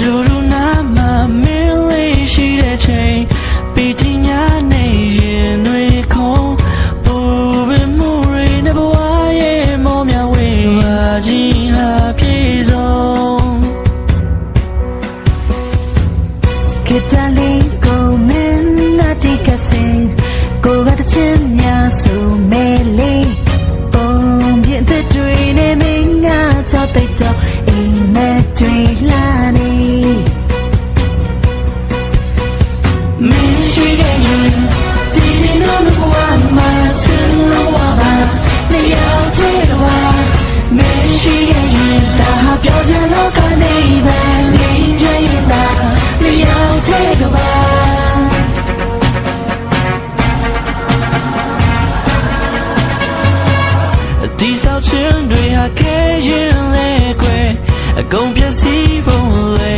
ဒူဒူနာမမင်းလေးရှိတဲ့ချိန်ပီတိညာနေရင်တွေခုံပူပင်မှုရိနေဘဝရဲ့မောမြဝေဝါကြီးဟာပြေဆုံးကတလေးကိုမင်းလာတိကစင်ကိုကတချင်များစုမဲလေးပုံပြင်းတဲ့တွေနဲ့မင်းငါချောက်တဲ့တော့ Danger လောကနေမှာ Danger ရင်သာမရောက်သေးကပါဒီဆောက်ချင်းတွေဟာခဲရင်လဲကွယ်အကုန်ပြည့်စည်ပုံလဲ